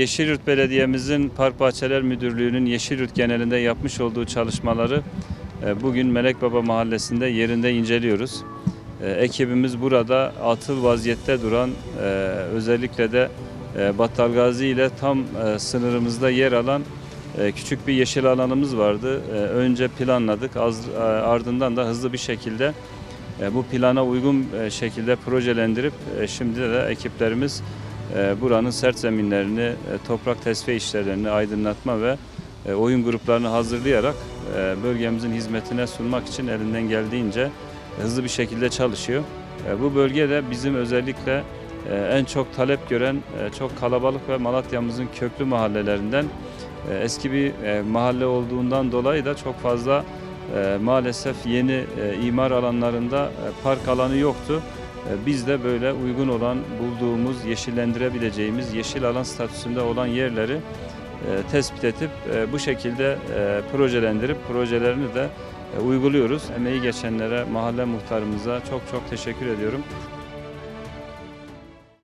Yeşilyurt Belediye'mizin Park Bahçeler Müdürlüğü'nün Yeşilyurt genelinde yapmış olduğu çalışmaları e, bugün Melek Baba Mahallesi'nde yerinde inceliyoruz. E, Ekibimiz burada atıl vaziyette duran e, özellikle de Battalgazi ile tam sınırımızda yer alan küçük bir yeşil alanımız vardı. Önce planladık ardından da hızlı bir şekilde bu plana uygun şekilde projelendirip şimdi de ekiplerimiz buranın sert zeminlerini, e, toprak tesviye işlerini aydınlatma ve e, oyun gruplarını hazırlayarak e, bölgemizin hizmetine sunmak için elinden geldiğince hızlı bir şekilde çalışıyor. Bu bölge de bizim özellikle en çok talep gören, çok kalabalık ve Malatya'mızın köklü mahallelerinden eski bir mahalle olduğundan dolayı da çok fazla maalesef yeni imar alanlarında park alanı yoktu. E, Biz de böyle uygun olan bulduğumuz, yeşillendirebileceğimiz, yeşil alan statüsünde olan yerleri e, tespit edip e, bu şekilde e, projelendirip projelerini de uyguluyoruz. Emeği geçenlere, mahalle muhtarımıza çok çok teşekkür ediyorum.